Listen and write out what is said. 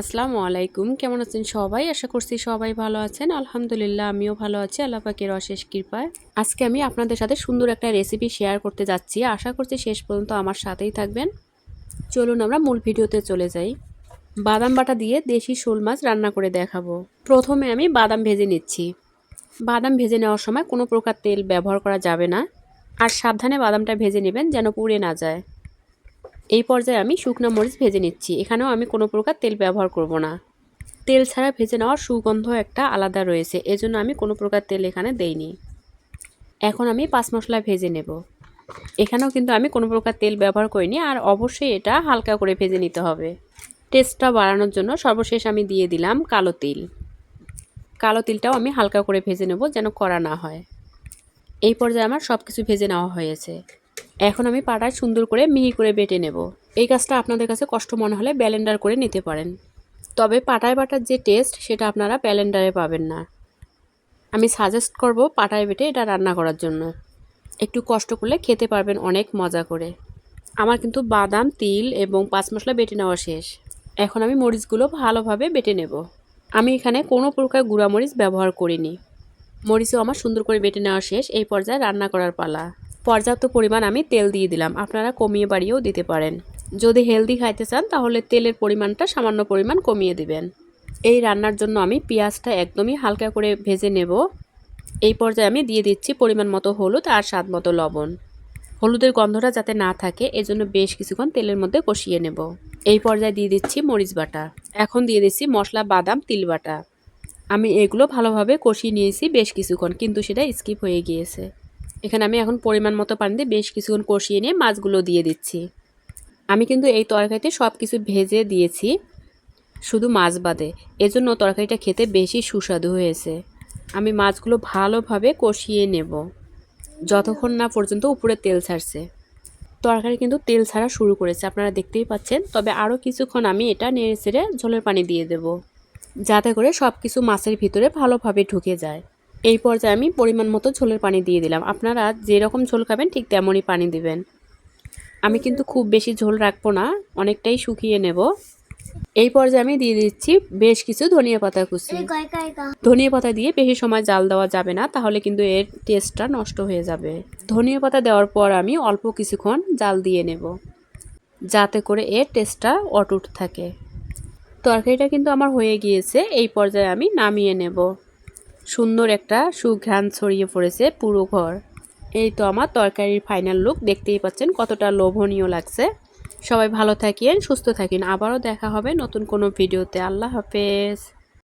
আসসালামু আলাইকুম। কেমন আছেন সবাই? আশা করছি সবাই ভালো আছেন। আলহামদুলিল্লাহ, আমিও ভালো আছি। আল্লাহ পাকের অশেষ কৃপায়। আজকে আমি আপনাদের সাথে সুন্দর একটা রেসিপি শেয়ার করতে যাচ্ছি। আশা করছি শেষ পর্যন্ত আমার সাথেই থাকবেন। চলুন আমরা মূল ভিডিওতে চলে যাই। বাদাম বাটা দিয়ে দেশি শোল মাছ রান্না করে দেখাবো। প্রথমে আমি বাদাম ভেজে নিচ্ছি। বাদাম ভেজে নেওয়ার সময় কোনো প্রকার তেল ব্যবহার করা যাবে না। আর সাবধানে বাদামটা ভেজে নেবেন যেন পুড়ে না যায়। এই পর্যায়ে আমি শুকনো মরিচ ভেজে নিচ্ছি। এখানেও আমি কোনো প্রকার তেল ব্যবহার করব না। তেল ছাড়া ভেজে নেওয়ার সুগন্ধ একটা আলাদা রয়েছে, এজন্য আমি কোনো প্রকার তেল এখানে দেইনি। এখন আমি পাঁচ মশলা ভেজে নেব। এখানেও কিন্তু আমি কোনো প্রকার তেল ব্যবহার করিনি আর অবশ্যই এটা হালকা করে ভেজে নিতে হবে। টেস্টটা বাড়ানোর জন্য সর্বশেষ আমি দিয়ে দিলাম কালো তিল। কালো তিলটাও আমি হালকা করে ভেজে নেব যেন করা না হয়। এই পর্যায়ে আমার সব কিছু ভেজে নেওয়া হয়েছে। এখন আমি পাটায় সুন্দর করে মিহি করে বেটে নেব। এই কাজটা আপনাদের কাছে কষ্ট মনে হলে ব্যালেন্ডার করে নিতে পারেন। তবে পাটায় বাটার যে টেস্ট, সেটা আপনারা ব্যালেন্ডারে পাবেন না। আমি সাজেস্ট করব পাটায় বেটে এটা রান্না করার জন্য। একটু কষ্ট করলে খেতে পারবেন অনেক মজা করে। আমার কিন্তু বাদাম, তিল এবং পাঁচ মশলা বেটে নেওয়া শেষ। এখন আমি মরিচগুলো ভালোভাবে বেটে নেব। আমি এখানে কোনো প্রকার গুঁড়া মরিচ ব্যবহার করিনি। মরিচও আমার সুন্দর করে বেটে নেওয়া শেষ, এই পর্যায়ে রান্না করার পালা। পর্যাপ্ত পরিমাণ আমি তেল দিয়ে দিলাম। আপনারা কমিয়ে বাড়িয়েও দিতে পারেন। যদি হেলদি খাইতে চান, তাহলে তেলের পরিমাণটা সামান্য পরিমাণ কমিয়ে দিবেন। এই রান্নার জন্য আমি পেঁয়াজটা একদমই হালকা করে ভেজে নেব। এই পর্যায়ে আমি দিয়ে দিচ্ছি পরিমাণ মতো হলুদ আর স্বাদ মতো লবণ। হলুদের গন্ধটা যাতে না থাকে, এজন্য বেশ কিছুক্ষণ তেলের মধ্যে কষিয়ে নেব। এই পর্যায়ে দিয়ে দিচ্ছি মরিচ বাটা। এখন দিয়ে দিচ্ছি মশলা, বাদাম, তিল বাটা। আমি এগুলো ভালোভাবে কষিয়ে নিয়েছি বেশ কিছুক্ষণ, কিন্তু সেটা স্কিপ হয়ে গিয়েছে। এখানে আমি এখন পরিমাণ মতো পানি দিয়ে বেশ কিছুক্ষণ কষিয়ে নিয়ে মাছগুলো দিয়ে দিচ্ছি। আমি কিন্তু এই তরকারিতে সব কিছু ভেজে দিয়েছি, শুধু মাছ বাদে। এজন্য তরকারিটা খেতে বেশি সুস্বাদু হয়েছে। আমি মাছগুলো ভালোভাবে কষিয়ে নেব। যতক্ষণ না পর্যন্ত উপরে তেল ছাড়ছে। তরকারি কিন্তু তেল ছাড়া শুরু করেছে, আপনারা দেখতেই পাচ্ছেন। তবে আরও কিছুক্ষণ আমি এটা নেড়ে ছেড়ে ঝোলের পানি দিয়ে দেব, যাতে করে সব কিছু মাছের ভিতরে ভালোভাবে ঢুকে যায়। এই পর্যায়ে আমি পরিমাণ মতো ঝোলের পানি দিয়ে দিলাম। আপনারা যেরকম ঝোল খাবেন ঠিক তেমনই পানি দিবেন। আমি কিন্তু খুব বেশি ঝোল রাখব না অনেকটাই শুকিয়ে নেব। এই পর্যায়ে আমি দিয়ে দিচ্ছি বেশ কিছু ধনিয়া পাতা কুচি। ধনিয়া পাতা দিয়ে বেশি সময় জাল দেওয়া যাবে না তাহলে কিন্তু এর টেস্টটা নষ্ট হয়ে যাবে। ধনিয়া পাতা দেওয়ার পর আমি অল্প কিছুক্ষণ জাল দিয়ে নেব যাতে করে এর টেস্টটা অটুট থাকে। তরকারিটা কিন্তু আমার হয়ে গিয়েছে এই পর্যায়ে আমি নামিয়ে নেব। সুন্দর একটা সুঘ্রাণ ছড়িয়ে পড়েছে পুরো ঘর। এই তো আমার তরকারির ফাইনাল লুক দেখতেই পাচ্ছেন কতটা লোভনীয় লাগছে। সবাই ভালো থাকেন, সুস্থ থাকেন। আবারও দেখা হবে নতুন কোনো ভিডিওতে আল্লাহ হাফেজ।